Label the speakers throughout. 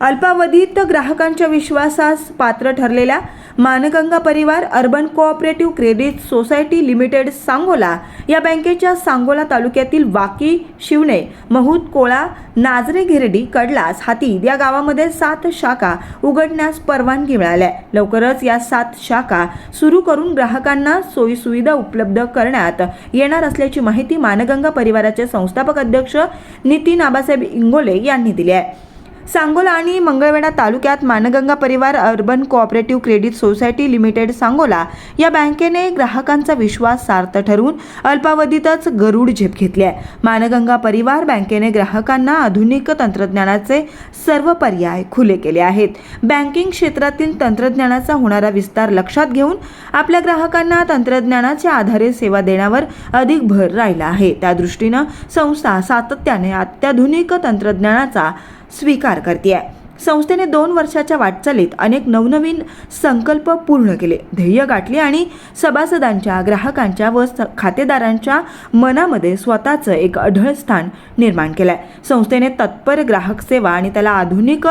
Speaker 1: अल्पावधीत ग्राहकांच्या विश्वासास पात्र ठरलेल्या Manganga Parivar urban cooperative credit society limited Sangola या बँकेच्या सांगोला तालुक्यातील वाकी शिवणे महूद कोळा नाजरे गिरडी कडलास हातीद या गावामध्ये सात शाखा उघडण्यास परवानगी मिळाल्या. लवकरच या सात शाखा सुरू करून ग्राहकांना सोयीसुविधा उपलब्ध करण्यात येणार असल्याची माहिती मानगंगा परिवाराचे संस्थापक अध्यक्ष नितीन आबासाहेब इंगोले यांनी दिली आहे. सांगोला आणि मंगळवेढा तालुक्यात Manganga Parivar urban cooperative credit society limited Sangola या बँकेने ग्राहकांचा विश्वास सार्थ ठरवून अल्पावधीतच गरुड झेप घेतली आहे. मानगंगा परिवार बँकेने ग्राहकांना आधुनिक तंत्रज्ञानाचे सर्व पर्याय खुले केले आहेत. बँकिंग क्षेत्रातील तंत्रज्ञानाचा होणारा विस्तार लक्षात घेऊन आपल्या ग्राहकांना तंत्रज्ञानाच्या आधारे सेवा देण्यावर अधिक भर राहिला आहे. त्या दृष्टीनं संस्था सातत्याने अत्याधुनिक तंत्रज्ञानाचा स्वीकार करते आहे संस्थेने दोन वर्षाच्या वाटचालीत अनेक नवनवीन संकल्प पूर्ण केले. ध्येय गाठले आणि सभासदांच्या ग्राहकांच्या व स- खातेदारांच्या मनामध्ये स्वतःचं एक अढळ स्थान निर्माण केलं आहे संस्थेने तत्पर ग्राहक सेवा आणि त्याला आधुनिक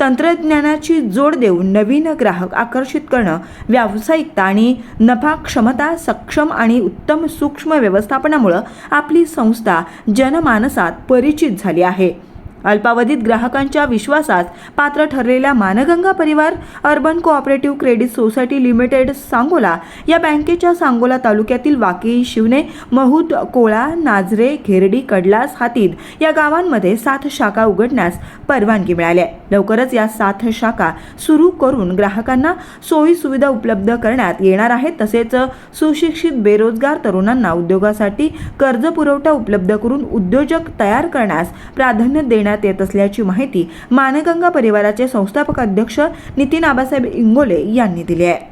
Speaker 1: तंत्रज्ञानाची जोड देऊन नवीन ग्राहक आकर्षित करणं व्यावसायिकता आणि नफा क्षमता सक्षम आणि उत्तम सूक्ष्म व्यवस्थापनामुळं आपली संस्था जनमानसात परिचित झाली आहे. अल्पावधीत ग्राहकांच्या विश्वासात पात्र ठरलेल्या Manganga Parivar urban cooperative credit society limited Sangola या बँकेच्या सांगोला तालुक्यातील वाकी शिवणे महूद कोळा नाझरे घेरडी कडलास हातीद या गावांमध्ये सात शाखा उघडण्यास परवानगी मिळाली आहे. लवकरच या सात शाखा सुरू करून ग्राहकांना सोयी सुविधा उपलब्ध करण्यात येणार आहेत. तसेच सुशिक्षित बेरोजगार तरुणांना उद्योगासाठी कर्ज पुरवठा उपलब्ध करून उद्योजक तयार करण्यास प्राधान्य देण्यात येत असल्याची माहिती मानगंगा परिवाराचे संस्थापक अध्यक्ष नितीन आबासाहेब इंगोले यांनी दिली आहे.